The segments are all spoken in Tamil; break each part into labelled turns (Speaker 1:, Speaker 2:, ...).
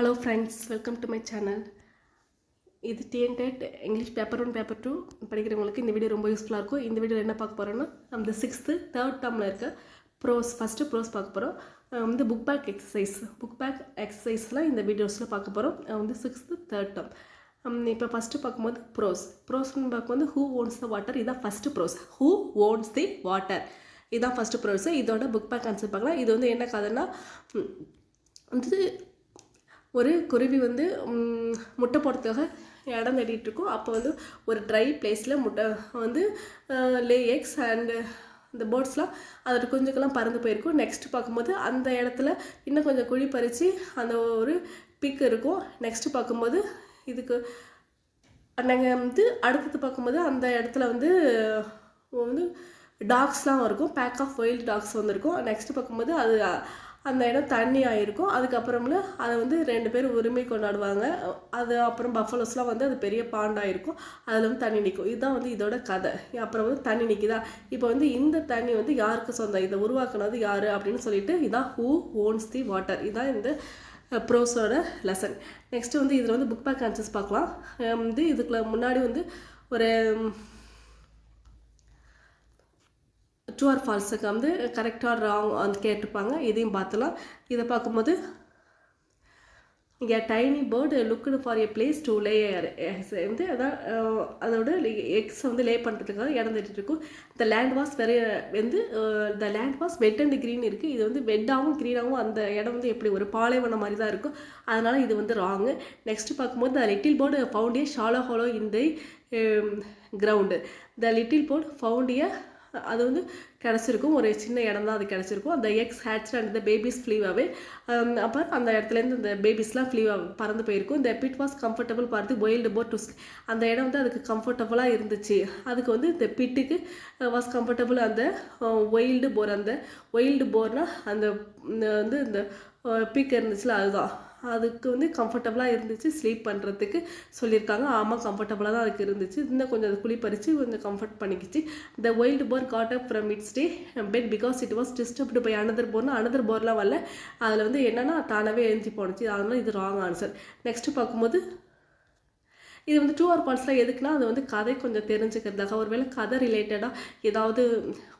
Speaker 1: Hello friends welcome to my channel இது TNTET English paper one paper two படிக்கிறவங்களுக்கு இந்த வீடியோ ரொம்ப யூஸ்ஃபுல்லாக இருக்கும். இந்த வீடியோவில் என்ன பார்க்க போகிறோன்னா அந்த சிக்ஸ்த்து தேர்ட் டேர்மில் இருக்க ப்ரோஸ் ஃபஸ்ட்டு ப்ரோஸ் பார்க்க போகிறோம் வந்து book back exercise book back எக்ஸசைஸ்லாம் இந்த வீடியோஸில் பார்க்க போகிறோம் வந்து சிக்ஸ்த்து தேர்ட் டேர்ம் இப்போ ஃபஸ்ட்டு பார்க்கும்போது ப்ரோஸ் ப்ரோஸ்னு பார்க்கும்போது ஹூ ஓன்ஸ் த வாட்டர் இதான் first prose who owns the water இதான் ஃபஸ்ட்டு ப்ரோஸ் இதோட புக் பேக் ஆன்சர் பார்க்கலாம். இது வந்து என்ன கதைன்னா வந்து ஒரு குருவி வந்து முட்டை போடுறதுக்காக இடம் தேடிட்டு இருக்கும் அப்போ வந்து ஒரு ட்ரை பிளேஸில் முட்டை வந்து லே எக்ஸ் அண்டு இந்த பேர்ட்ஸ்லாம் அதோட குஞ்சுக்கெல்லாம் பறந்து போயிருக்கும். நெக்ஸ்ட் பார்க்கும்போது அந்த இடத்துல இன்னும் கொஞ்சம் குழி பறித்து அந்த ஒரு பிக் இருக்கும். நெக்ஸ்ட்டு பார்க்கும்போது இதுக்கு நாங்கள் வந்து அடுத்தது பார்க்கும்போது அந்த இடத்துல வந்து வந்து டாக்ஸ்லாம் இருக்கும். பேக் ஆஃப் ஒயில் டாக்ஸ் வந்திருக்கும். நெக்ஸ்ட்டு பார்க்கும்போது அது அந்த இடம் தண்ணி ஆகிருக்கும் அதுக்கப்புறம்ல அதை வந்து ரெண்டு பேரும் உரிமை கொண்டாடுவாங்க. அது அப்புறம் பஃபலோஸ்லாம் வந்து அது பெரிய பாண்டாயிருக்கும் அதில் வந்து தண்ணி நிற்கும் இதுதான் வந்து இதோட கதை. அப்புறம் வந்து தண்ணி நிற்கிதா இப்போ வந்து இந்த தண்ணி வந்து யாருக்கு சொந்தம்? இதை உருவாக்குனது யார்? அப்படின்னு சொல்லிட்டு இதான் ஹூ ஓன்ஸ் தி வாட்டர் இதான் இந்த ப்ரோஸோட லெசன் நெக்ஸ்ட்டு வந்து இதில் வந்து புக் பேக் ஆன்சர்ஸ் பார்க்கலாம். வந்து இதுக்குள்ள முன்னாடி வந்து ஒரு ட்ரூ ஆர் ஃபால்ஸுக்கு வந்து கரெக்டாக ராங் வந்து கேட்டிருப்பாங்க. இதையும் பார்த்துலாம். இதை பார்க்கும்போது இங்கே tiny bird looked for a place to lay வந்து அதான் அதோட எக்ஸ் வந்து லே பண்ணுறதுக்காக இடம் தேடிட்டு இருக்கும் த லேண்ட் வாஸ் வெரி வந்து the land was wet and green இருக்குது இது வந்து வெட்டாகவும் க்ரீனாகவும் அந்த இடம் வந்து எப்படி ஒரு பாலைவனம் மாதிரி தான் இருக்கும். அதனால் இது வந்து ராங்கு நெக்ஸ்ட் பார்க்கும்போது the little bird found a shallow hollow in the ground the little bird found a அது வந்து கிடச்சிருக்கும். ஒரு சின்ன இடம் தான் அது கிடச்சிருக்கும். அந்த eggs hatch and the babies ஃப்ளீவாகவே அப்போ அந்த இடத்துலேருந்து இந்த பேபிஸ்லாம் ஃப்ளீவாக பறந்து போயிருக்கும். இந்த பிட் வாஸ் கம்ஃபர்டபுள் பார்த்து ஒயில்டு போர் டு அந்த இடம் வந்து அதுக்கு கம்ஃபர்டபுளாக இருந்துச்சு. அதுக்கு வந்து இந்த பிட்டுக்கு வாஸ் கம்ஃபர்டபுள் அந்த uh, ஒயில்டு போர் அந்த ஒயில்டு போர்னால் அந்த வந்து இந்த uh, பீக் இருந்துச்சுல அதுதான். அதுக்கு வந்து கம்ஃபர்டபுளாக இருந்துச்சு. ஸ்லீப் பண்ணுறதுக்கு சொல்லியிருக்காங்க. ஆமாம் கம்ஃபர்டபுளாக தான் அதுக்கு இருந்துச்சு. இன்னும் கொஞ்சம் அது குழி பறித்து கொஞ்சம் comfort பண்ணிக்கிச்சு. The wild boar got up from its day bed because it was disturbed by another போர்னா another போர்லாம் வரல. அதில் வந்து என்னென்னா தானாகவே எழுந்தி போணுச்சு. அதனால இது ராங் ஆன்சர் நெக்ஸ்ட்டு பார்க்கும்போது இது வந்து டூ ஆர் பால்ஸ்லாம் எதுக்குன்னா அது வந்து கதை கொஞ்சம் தெரிஞ்சுக்கிறதுக்காக. ஒருவேளை கதை ரிலேட்டடாக ஏதாவது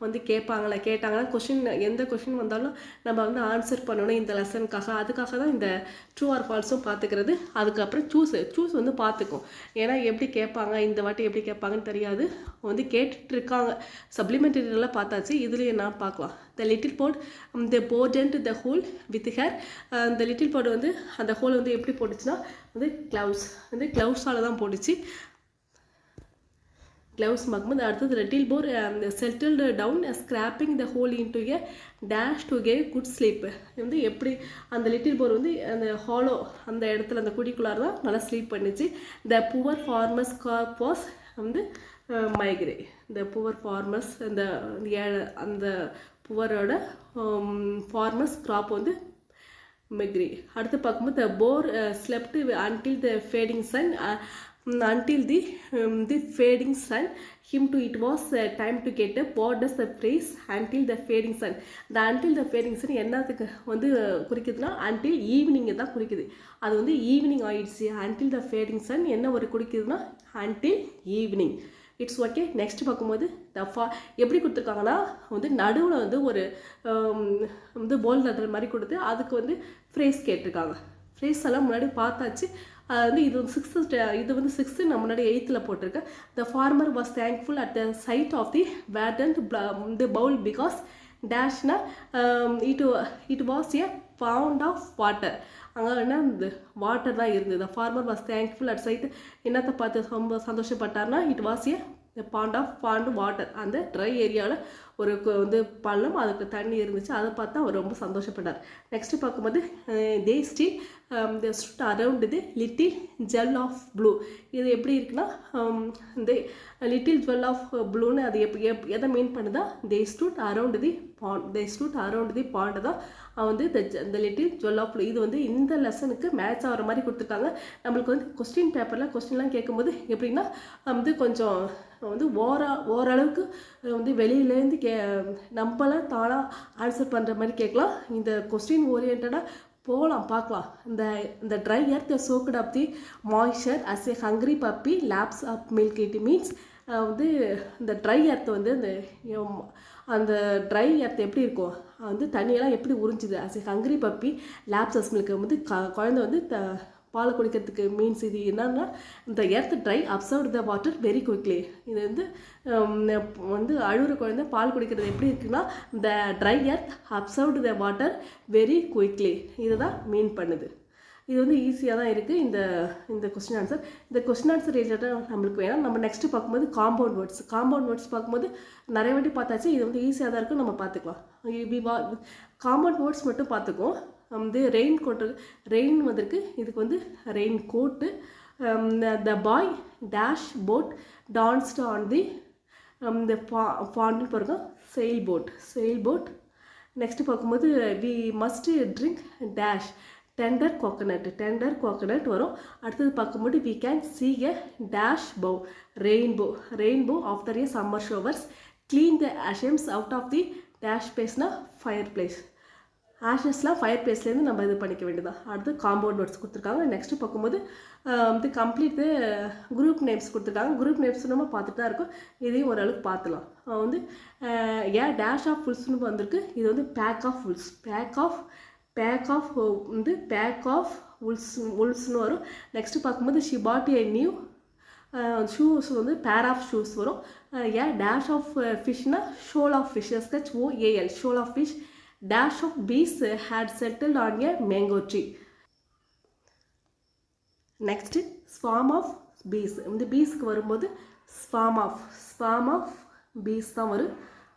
Speaker 1: வந்து கேட்பாங்களா கேட்டாங்கன்னா கொஷின் எந்த கொஷின் வந்தாலும் நம்ம வந்து ஆன்சர் பண்ணணும் இந்த லெசனுக்காக அதுக்காக தான் இந்த ட்ரூ ஆர் ஃபால்ஸும் பார்த்துக்கிறது அதுக்கப்புறம் சூஸ் சூஸ் வந்து பார்த்துக்கும் ஏன்னா எப்படி கேட்பாங்க இந்த வாட்டி எப்படி கேட்பாங்கன்னு தெரியாது. வந்து கேட்டுட்டு இருக்காங்க பார்த்தாச்சு. இதுலேயே நான் பார்க்கலாம். The little bird the bird and the hole with her இந்த லிட்டில் போர்டு வந்து அந்த ஹோல் வந்து எப்படி போட்டுச்சுன்னா வந்து க்ளவுஸ் வந்து க்ளவுஸால் தான் போட்டுச்சு. க்ளவுஸ் பார்க்கும்போது அடுத்தது ரெட்டில் boar settled down scraping the hole into a dash to get good sleep வந்து எப்படி அந்த லிட்டில் போர் வந்து அந்த ஹாலோ அந்த இடத்துல அந்த குடிக்குள்ளார் தான் நல்லா ஸ்லீப் பண்ணுச்சு. The poor farmer's crop was வந்து மைக்ரே இந்த புவர் ஃபார்மர்ஸ் அந்த ஏ அந்த புவரோட ஃபார்மர்ஸ் க்ராப் வந்து மெக்ரி அடுத்து பார்க்கும்போது the boar slept until the fading sun until the the fading sun him to it was time to get what does the phrase until the fading sun இந்த அன்டில் த ஃபேடிங் சன் என்னத்துக்கு வந்து குறிக்குதுன்னா அன்டில் ஈவினிங்கை தான் குறிக்குது. அது வந்து ஈவினிங் ஆயிடுச்சு. அன்டில் த ஃபேடிங் சன் என்ன ஒரு குறிக்குதுன்னா until evening it's okay next பார்க்கும்போது த ஃபா எப்படி கொடுத்துருக்காங்கன்னா வந்து நடுவில் வந்து ஒரு வந்து போல் லெதர் மாதிரி கொடுத்து அதுக்கு வந்து ஃப்ரேஸ் கேட்டிருக்காங்க. ஃப்ரேஸ் எல்லாம் முன்னாடி பார்த்தாச்சு. அது வந்து இது வந்து சிக்ஸ்த்து இது வந்து சிக்ஸ்த்து நான் முன்னாடி எயித்தில் போட்டிருக்கேன். The farmer was thankful at the sight of the verdant the bowl because டேஷ்னா it it was a pound of water அங்கே என்ன இந்த வாட்டர் தான் இருந்தது. Farmer was thankful at sight என்னத்தை பார்த்து ரொம்ப சந்தோஷப்பட்டார்னா இட் வாஸ் ஏ இந்த பாண்ட் ஆஃப் பாண்ட் வாட்டர் அந்த ட்ரை ஏரியாவில் ஒரு வந்து பள்ளம் அதுக்கு தண்ணி இருந்துச்சு. அதை பார்த்து அவர் ரொம்ப சந்தோஷப்பட்டார். நெக்ஸ்ட் பார்க்கும்போது they still the stood around the little jewel of blue இது எப்படி இருக்குன்னா இந்த லிட்டில் ஜுவல் ஆஃப் ப்ளூன்னு அது எப் எப் எதை மீன் பண்ணுதா? They stood around the pond they stood around the pond தான் அவன் வந்து இந்த லிட்டில் ஜுவல் ஆஃப் ப்ளூ இது வந்து இந்த லெசனுக்கு மேட்ச் ஆகிற மாதிரி கொடுத்துருக்காங்க. நம்மளுக்கு வந்து கொஸ்டின் பேப்பரில் கொஸ்டின்லாம் கேட்கும்போது எப்படின்னா வந்து கொஞ்சம் வந்து ஓரா ஓரளவுக்கு வந்து வெளியிலேருந்து கே நம்மளாம் தானாக ஆன்சர் பண்ணுற மாதிரி கேட்கலாம். இந்த கொஸ்டின் ஓரியன்டாக போகலாம் பார்க்கலாம். இந்த இந்த dry earth soaked up the moisture as a hungry puppy laps up milk it means வந்து இந்த ட்ரை எர்த் வந்து இந்த அந்த ட்ரை எர்த் எப்படி இருக்கும் வந்து தண்ணியெல்லாம் எப்படி உறிஞ்சுது? As a hungry puppy laps as milk வந்து க குழந்தை வந்து த பால் குடிக்கிறதுக்கு மீன்ஸ் இது என்னன்னா இந்த earth dry observe the water very quickly இது வந்து வந்து அழுகிற குழந்தை பால் குடிக்கிறது எப்படி இருக்குன்னா இந்த dry earth observed the water very quickly இதுதான் மீன் பண்ணுது. இது வந்து ஈஸியாக தான் இருக்குது இந்த இந்த கொஸ்டின் ஆன்சர் இந்த கொஸ்டின் ஆன்சர் ரிலேட்டடாக நம்மளுக்கு வேணும் நம்ம நெக்ஸ்ட்டு பார்க்கும்போது காம்பவுண்ட் வேர்ட்ஸ் காம்பவுண்ட் வேர்ட்ஸ் பார்க்கும்போது நிறைய வாட்டி பார்த்தாச்சு. இது வந்து ஈஸியாக தான் இருக்கும். நம்ம பார்த்துக்கலாம். காம்பவுண்ட் வேர்ட்ஸ் மட்டும் பார்த்துக்குவோம். வந்து ரெயின் கோட்டு ரெயின் வந்திருக்கு. இதுக்கு வந்து raincoat the boy dash boat danced on the இந்த பா பாண்ட்னு பாருங்க sail boat sail boat next பார்க்கும்போது we must drink dash tender coconut tender coconut வரும். அடுத்தது பார்க்கும்போது we can see a dash bow rainbow rainbow after a summer showers clean the அஷம்ஸ் out of the dash பிளேஸ்னா ஃபயர் பிளேஸ் ஆஷஸ்லாம் ஃபயர் பேஸ்லேருந்து நம்ம இது பண்ணிக்க வேண்டியதான் அடுத்து காம்பவுண்ட் வேர்ட்ஸ் கொடுத்துருக்காங்க. நெக்ஸ்ட்டு பார்க்கும்போது வந்து கம்ப்ளீட் குரூப் நேம்ஸ் கொடுத்துருக்காங்க. குரூப் நேம்ஸ் நம்ம பார்த்துட்டு தான் இருக்கோம். இதையும் ஓரளவுக்கு பார்த்துலாம். வந்து ஏன் டேஷ் ஆஃப் ஃபுல்ஸ்னு வந்திருக்கு? இது வந்து pack of wolves pack of pack of வந்து பேக் ஆஃப் உல்ஸ் உல்ஸ்னு வரும். நெக்ஸ்ட்டு பார்க்கும்போது ஷிபாட்டி ஐ நியூ ஷூஸ் வந்து பேர் ஆஃப் ஷூஸ் வரும். ஏன் dash of ஃபிஷ்னா shoal of fish S H O A L shoal of fish dash of bees had settle on a mango tree next swarm of bees இந்த பீஸ்க்கு வரும்போது swarm of swarm of bees தான் வரும்.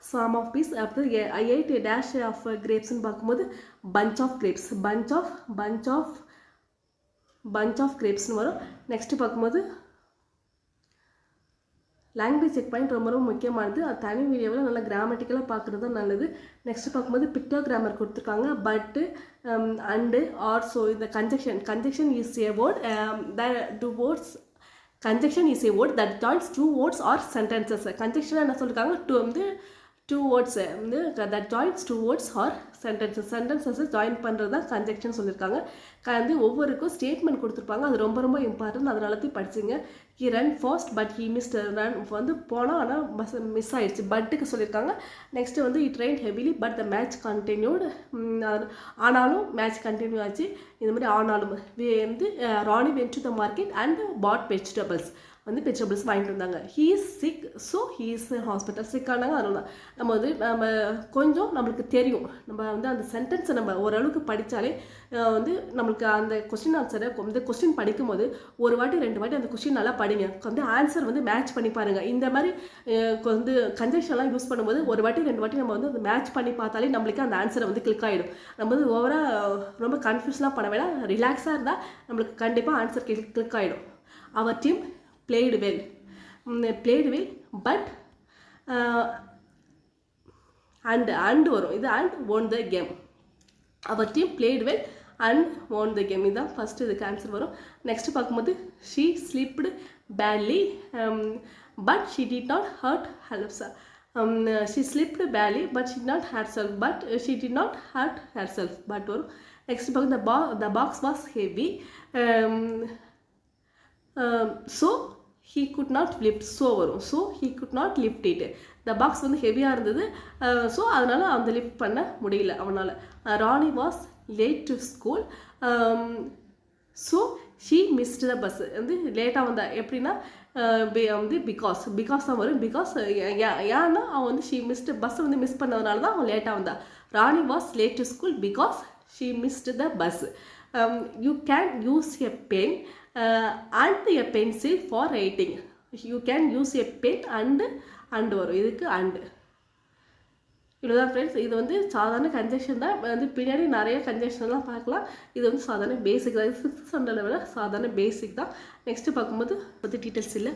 Speaker 1: ஸ்வாம் ஆஃப் பீஸ் அப்புறம் எயிட் டேஷ் ஆஃப் கிரேப்ஸ்னு பார்க்கும்போது bunch of grapes bunch of bunch of bunch of கிரேப்ஸ்னு வரும். நெக்ஸ்ட்டு பார்க்கும்போது லாங்குவேஜ் செக் பாயிண்ட் ரொம்ப ரொம்ப முக்கியமானது. அது தனி வீடியோவில் நல்லா கிராமட்டிக்கலாக பார்க்குறது தான் நல்லது. நெக்ஸ்ட் பார்க்கும்போது பிக்டோ கிராமர் கொடுத்துருக்காங்க பட்டு அண்டு ஆர்ஸோ இந்த conjunction conjunction is a word the two words conjunction is a word that joins two words or sentences conjunction என்ன சொல்லியிருக்காங்க டூ வந்து டூ வேர்ட்ஸ் வந்து that joins two words or sentences sentences join பண்ணுறது தான் கன்ஜெக்ஷன் சொல்லியிருக்காங்க வந்து ஒவ்வொருக்கும் ஸ்டேட்மெண்ட் கொடுத்துருப்பாங்க. அது ரொம்ப ரொம்ப இம்பார்ட்டன்ட் அதனால தான் படிச்சிங்க. He run fast but he missed run வந்து போனால் ஆனால் பஸ் மிஸ் ஆயிடுச்சு. பட்டுக்கு சொல்லியிருக்காங்க நெக்ஸ்ட் வந்து it rain heavily but the match continued ஆனாலும் மேட்ச் கண்டினியூ ஆச்சு. இந்த மாதிரி ஆனாலும். வந்து Rani went to the market and bought vegetables வந்து வெஜிடபிள்ஸ் வாங்கிட்டு வந்தாங்க. He is sick so he is hospital சிக்கானாங்க அதனால நம்ம வந்து நம்ம கொஞ்சம் நம்மளுக்கு தெரியும். நம்ம வந்து அந்த சென்டென்ஸை நம்ம ஓரளவுக்கு படித்தாலே வந்து நம்மளுக்கு அந்த கொஸ்டின் ஆன்சரை வந்து கொஸ்டின் படிக்கும்போது ஒரு வாட்டி ரெண்டு வாட்டி அந்த கொஸ்டின் நல்லா படிங்க. வந்து ஆன்சர் வந்து மேட்ச் பண்ணி பாருங்கள் இந்த மாதிரி வந்து கன்ஜெக்ஷன்லாம் யூஸ் பண்ணும்போது ஒரு வாட்டி ரெண்டு வாட்டி நம்ம வந்து அந்த மேட்ச் பண்ணி பார்த்தாலே நம்மளுக்கு அந்த ஆன்சரை வந்து கிளிக் ஆகிடும் நம்ம வந்து ஓவராக ரொம்ப கன்ஃபியூஸ்லாம் பண்ண வேணாம். ரிலாக்ஸாக இருந்தால் நம்மளுக்கு கண்டிப்பாக ஆன்சர் கிளிக் ஆகிடும் our team played well played well but and and வரும். இது and won the game our team played well and won the game இதுதான் ஃபஸ்ட்டு இதுக்கு ஆன்சர் வரும். நெக்ஸ்ட் பார்க்கும்போது she slipped badly but she did not hurt ஹெல்ப்ஸா she slipped badly but she not herself but she did not hurt herself but வரும். நெக்ஸ்ட் பார்க்க த பா the box was heavy so he could not lift so வரும். So he could not lift it the box வந்து ஹெவியாக இருந்தது. Uh, ஸோ அதனால் அந்த லிஃப்ட் பண்ண முடியல அவனால். Rani was late to school so she missed the bus வந்து லேட்டாக வந்தா எப்படின்னா uh, வந்து பிகாஸ் பிகாஸ் தான் வரும். பிகாஸ் ஏன்னா அவன் வந்து ஷீ மிஸ்டு பஸ் வந்து மிஸ் பண்ணதுனால தான் அவன் லேட்டாக வந்தா. Rani was late to school because she missed the bus you can use a pen and a pencil for writing you can use a pen and and வரும் இதுக்கு அண்டு இவ்வளோ தான் ஃப்ரெண்ட்ஸ் இது வந்து சாதாரண கன்ஜெக்ஷன் தான். வந்து பின்னாடி நிறைய கன்ஜெக்ஷன்லாம் பார்க்கலாம். இது வந்து சாதாரண பேசிக் தான். சிக்ஸ் ஹண்ட்ரட் விட சாதாரண பேசிக் தான். நெக்ஸ்ட்டு பார்க்கும்போது பற்றி டீட்டெயில்ஸ் இல்லை.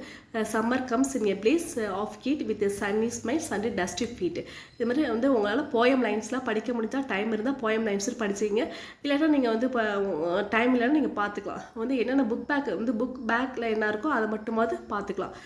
Speaker 1: Summer comes in a place of heat with sunny smile Sunday dust feet இது மாதிரி வந்து உங்களால் போயம் லைன்ஸ்லாம் படிக்க முடிஞ்சால் டைம் இருந்தால் போயம் லைன்ஸ் படிச்சிங்க இல்லாட்டா நீங்கள் வந்து இப்போ டைம் இல்லைன்னா நீங்கள் பார்த்துக்கலாம். வந்து என்னென்ன புக் பேக் வந்து புக் பேக்கில் என்ன இருக்கோ அதை மட்டுமாவது பார்த்துக்கலாம்.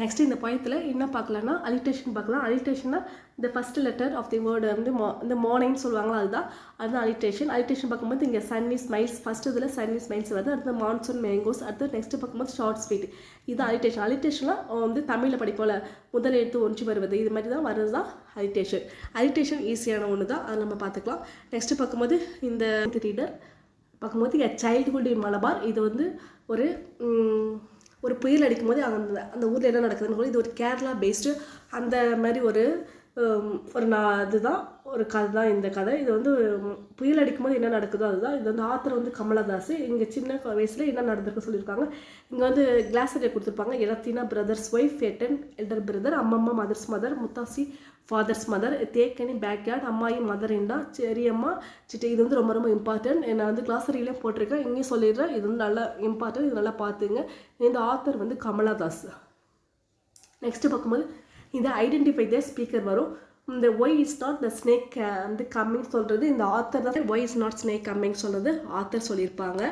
Speaker 1: நெக்ஸ்ட் இந்த பயத்தில் என்ன பார்க்கலாம்னா அலிட்டேஷன் பார்க்கலாம். அலிட்டேஷன்னா இந்த first letter of the word வந்து மோ இந்த மோனைன்னு சொல்லுவாங்களா அதுதான். அதுதான் அலிட்டேஷன் அலிட்டேஷன் பார்க்கும்போது இங்கே சன்னி ஸ்மைல்ஸ் ஃபர்ஸ்ட் இதில் சன்னி ஸ்மைல்ஸ் வருது. அடுத்து மான்சூன் மேங்கோஸ் அடுத்து நெக்ஸ்ட் பார்க்கும்போது ஷார்ட் ஸ்வீட் இது அலிட்டேஷன் அலிட்டேஷன்லாம் வந்து தமிழில் படிப்போல முதல் எழுத்து ஒன்று வருவது. இது மாதிரி தான் வருது தான் அலிட்டேஷன் அலிட்டேஷன் ஈஸியான ஒன்று தான் அதை நம்ம பார்த்துக்கலாம். நெக்ஸ்ட் பார்க்கும்போது இந்த ரீடர் பார்க்கும்போது எ சைல்டுஹுட் இன் மலபார். இது வந்து ஒரு ஒரு புயல் அடிக்கும் போது அந்த அந்த ஊரில் என்ன நடக்குதுன்னு சொல்லி இது ஒரு கேரளா பேஸ்டு அந்த மாதிரி ஒரு ஒரு நான் இதுதான் ஒரு கதை தான் இந்த கதை. இது வந்து புயல் அடிக்கும் போது என்ன நடக்குதோ அதுதான். இது வந்து ஆத்தர் வந்து கமலதாஸ் இங்கே சின்ன வயசில் என்ன நடந்திருக்கு சொல்லியிருக்காங்க. இங்கே வந்து கிளாஸ் கொடுத்துருப்பாங்க. எலத்தினா பிரதர்ஸ் ஒய்ஃப் எட்டன் எல்டர் பிரதர் அம்மம்மா mother's mother முத்தாசி father's mother தேக்கனி backyard அம்மாயி mother இண்டா செரியம்மா சிட்டி இது வந்து ரொம்ப ரொம்ப இம்பார்ட்டன்ட் நான் வந்து கிளாஸரியிலையும் போட்டிருக்கேன். இங்கேயும் சொல்லிடுறேன். இது வந்து நல்லா இம்பார்ட்டன்ட் இது நல்லா பார்த்துங்க. இந்த ஆத்தர் வந்து கமலாதாஸ் நெக்ஸ்ட்டு பார்க்கும்போது இந்த ஐடென்டிஃபை த ஸ்பீக்கர் வரும். இந்த why is not the snake வந்து கம்மிங் சொல்கிறது இந்த ஆத்தர் தான் why is not snake coming சொல்கிறது ஆத்தர் சொல்லியிருப்பாங்க.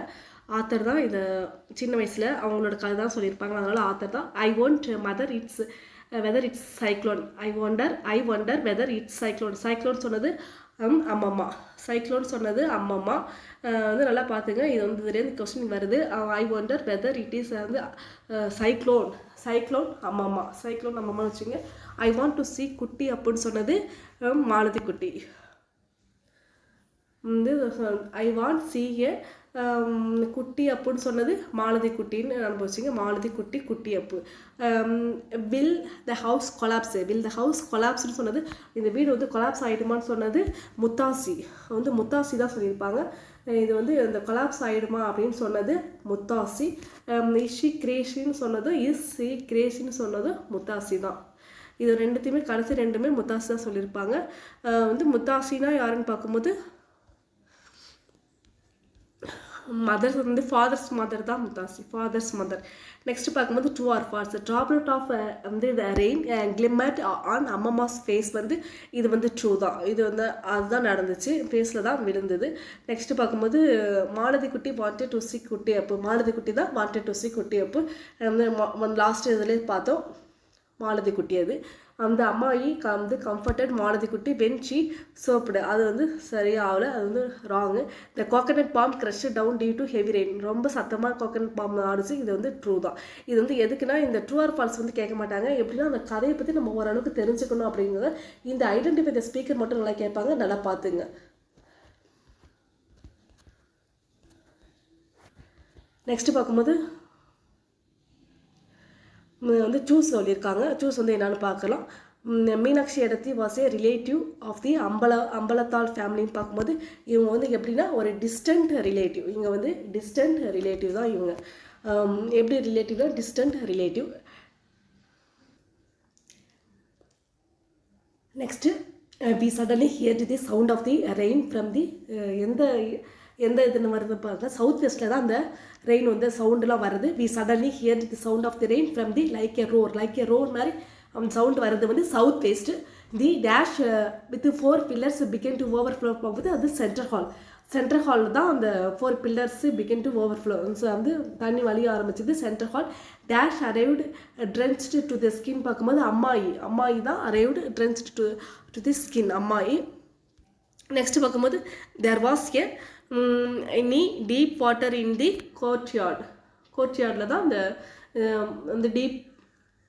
Speaker 1: ஆத்தர் தான் இதை சின்ன வயசில் அவங்களோட கதை தான் சொல்லியிருப்பாங்க. அதனால் ஆத்தர் தான். I wonder mother it's whether it's cyclone I wonder I wonder whether it's cyclone cyclone சொன்னது அம்மம்மா. சைக்ளோன் சொன்னது அம்மம்மா. வந்து நல்லா பார்த்துங்க. இது வந்து இதுலேருந்து கொஸ்டின் வருது. I wonder whether it is வந்து uh, சைக்ளோன் சைக்ளோன் அம்மம்மா. சைக்ளோன் அம்மம்மான்னு வச்சுங்க. ஐ வாண்ட் டு see குட்டி அப்படின்னு சொன்னது மாலதி குட்டி. வந்து ஐ வாண்ட் சி ஏ குட்டி அப்புன்னு சொன்னது மாலதி குட்டின்னு அனுபவிச்சிங்க. மாலதி குட்டி குட்டி Appu. Will the house collapse will the house கொலாப்ஸ்னு சொன்னது இந்த வீடு வந்து கொலாப்ஸ் ஆகிடுமான்னு சொன்னது முத்தாசி. வந்து முத்தாசி தான் சொல்லியிருப்பாங்க. இது வந்து இந்த கொலாப்ஸ் ஆகிடுமா அப்படின்னு சொன்னது முத்தாசி. இஷி கிரேஷின்னு சொன்னது இஸ் சி கிரேஷின்னு சொன்னது முத்தாசி தான். இது ரெண்டுத்தையுமே கடைசி ரெண்டுமே முத்தாசி தான் சொல்லியிருப்பாங்க. வந்து முத்தாசினா யாருன்னு பார்க்கும்போது மதர் வந்து ஃபாதர்ஸ் மதர் தான் முத்தாசி ஃபாதர்ஸ் மதர் நெக்ஸ்ட் பார்க்கும்போது two or four droplet of வந்து rain glimmered on Ammamma's face வந்து இது வந்து ட்ரூ தான். இது வந்து அதுதான் நடந்துச்சு. ஃபேஸில் தான் விழுந்தது. நெக்ஸ்ட் பார்க்கும்போது uh, மாலதி குட்டி வாண்டட் டு சி குட்டி அப்பு. மாலதி குட்டி தான் வாண்டட் டு சி குட்டி அப்பு. வந்து லாஸ்ட் இதுலேயே பார்த்தோம். மாலதி குட்டி அது. அந்த அம்மாயி க வந்து கம்ஃபர்டட் மாலதி குட்டி வென் ஷீ சோப்டு அது வந்து சரியாகல அது வந்து ராங்கு இந்த coconut palm crash down due to heavy rain ரொம்ப சத்தமாக கோகனட் பாம் ஆடுச்சு. இது வந்து ட்ரூ தான். இது வந்து எதுக்குன்னா இந்த ட்ரூ ஆர் ஃபால்ஸ் வந்து கேட்க மாட்டாங்க. எப்படின்னா அந்த கதையை பற்றி நம்ம ஓரளவுக்கு தெரிஞ்சுக்கணும் அப்படிங்கிறத இந்த ஐடென்டிஃபை த ஸ்பீக்கர் மட்டும் நல்லா கேட்பாங்க. நல்லா பார்த்துங்க. நெக்ஸ்ட் பார்க்கும்போது வந்து ஜூஸ் சொல்லியிருக்காங்க. ஜூஸ் வந்து என்னென்னு பார்க்கலாம். Meenakshi Edathi was a relative of the அம்பல அம்பலத்தாள் ஃபேமிலின்னு பார்க்கும்போது இவங்க வந்து எப்படின்னா ஒரு டிஸ்டன்ட் ரிலேட்டிவ் இவங்க வந்து டிஸ்டன்ட் ரிலேட்டிவ் தான் இவங்க. எப்படி ரிலேட்டிவ்னா distant relative next we suddenly hear the sound of the rain from the எந்த எந்த இதுன்னு வருது பார்த்தா சவுத் வெஸ்ட்டில் தான் அந்த ரெயின் வந்து சவுண்டெலாம் வருது. We suddenly hear the sound of the rain from the like a roar like a roar மாதிரி அந்த சவுண்ட் வர்றது வந்து south west the dash with four pillars begin to overflow போகும்போது அது சென்ட்ரல் ஹால் சென்ட்ரல் ஹாலில் தான் அந்த four pillars begin to overflow so வந்து தண்ணி வலிய ஆரம்பிச்சது central hall dash arrived drenched to the skin பார்க்கும்போது அம்மாயி. அம்மாயி தான் arrived drenched to to the skin அம்மாயி. Next பார்க்கும்போது there was a any deep water in the courtyard கோர்ட்யார்டில் தான் அந்த அந்த டீப்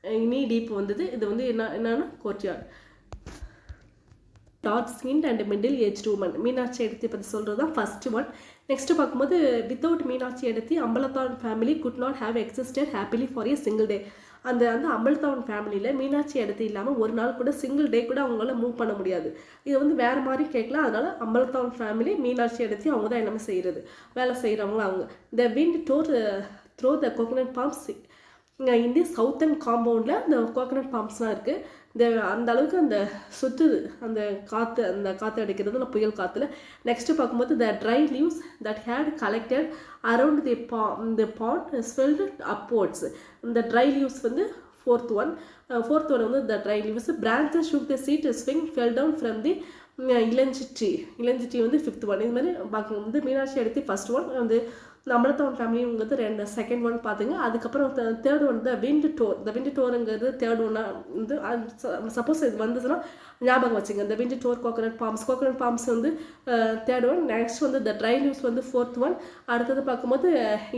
Speaker 1: இனி டீப் வந்தது. இது வந்து என்ன என்னன்னா courtyard dark skin and middle age woman Meenakshi எடுத்து பற்றி சொல்கிறது தான் ஃபர்ஸ்ட் ஒன் நெக்ஸ்ட் பார்க்கும்போது வித்தவுட் மீனாட்சி எடுத்து Ambalathan family could not have existed happily for a single day அந்த அந்த அம்பலத்தான் ஃபேமிலியில் மீனாட்சி இடத்து இல்லாமல் ஒரு நாள் கூட சிங்கிள் டே கூட அவங்களால மூவ் பண்ண முடியாது. இது வந்து வேறு மாதிரி கேட்கலாம் அதனால் அம்பலத்தான் ஃபேமிலி மீனாட்சி இடத்தையும் அவங்க தான் எல்லாமே செய்கிறது வேலை செய்கிறவங்களும் அவங்க. The wind tore through the coconut palms in the southern காம்பவுண்டில் அந்த கோகனட் பாம்ஸ்லாம் இருக்குது இந்த அந்த அளவுக்கு அந்த சுத்து அந்த காற்று அந்த காற்று அடிக்கிறது அந்த புயல் காற்றுல நெக்ஸ்ட்டு பார்க்கும்போது the dry leaves that had collected around the பா இந்த பாட் ஸ்வெல்டு அப்வர்ட்ஸ் இந்த ட்ரை லீவ்ஸ் வந்து ஃபோர்த் ஒன் ஃபோர்த் ஒன் வந்து the dry leaves branches shook the seat swing fell down from the இளஞ்சி tree இளஞ்சி ட்ரீ வந்து ஃபிஃப்த் ஒன் இது மாதிரி பார்க்க வந்து மீனாட்சி எடுத்து ஃபஸ்ட் ஒன் வந்து நம்மளத்தவன் ஃபேமிலிங்கிறது ரெண்டு செகண்ட் ஒன் பார்த்துங்க அதுக்கப்புறம் third one the wind tore the wind டோருங்கிறது third ஒன்னாக வந்து சப்போஸ் இது வந்ததுன்னா ஞாபகம் வச்சுங்க. இந்த wind tore coconut palms coconut palms வந்து தேர்ட் ஒன் நெக்ஸ்ட் வந்து த ட்ரை நியூஸ் வந்து ஃபோர்த் ஒன் அடுத்தது பார்க்கும்போது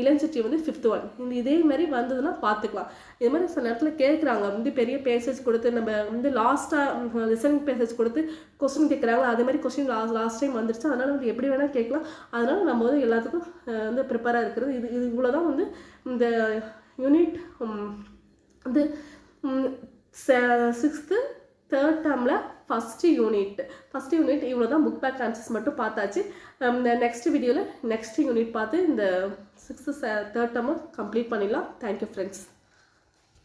Speaker 1: இளஞ்சட்டி வந்து ஃபிஃப்த் ஒன் இந்த இதே மாதிரி வந்ததுன்னா பார்த்துக்கலாம். இது மாதிரி சில நேரத்தில் கேட்குறாங்க வந்து பெரிய பேசேஜ் கொடுத்து நம்ம வந்து லாஸ்ட்டாக லிசனிங் பேசேஜ் கொடுத்து கொஸ்டின் கேட்குறாங்க அதே மாதிரி கொஸ்டின் லாஸ்ட் லாஸ்ட் டைம் வந்துருச்சு. அதனால் வந்து எப்படி வேணால் கேட்கலாம் அதனால் நம்ம வந்து எல்லாத்துக்கும் வந்து ப்ரிப்பேராக இருக்கிறது. இது இது இவ்வளோ தான் வந்து இந்த யூனிட் வந்து சிக்ஸ்த்து தேர்ட் டேர்மில் ஃபஸ்ட்டு யூனிட் ஃபஸ்ட்டு யூனிட் இவ்வளோ தான் புக் பேக் ஆன்சர்ஸ் மட்டும் பார்த்தாச்சு. இந்த நெக்ஸ்ட் வீடியோவில் நெக்ஸ்ட் யூனிட் பார்த்து இந்த சிக்ஸ்த்து தேர்ட் டேர்மை கம்ப்ளீட் பண்ணிடலாம். Thank you friends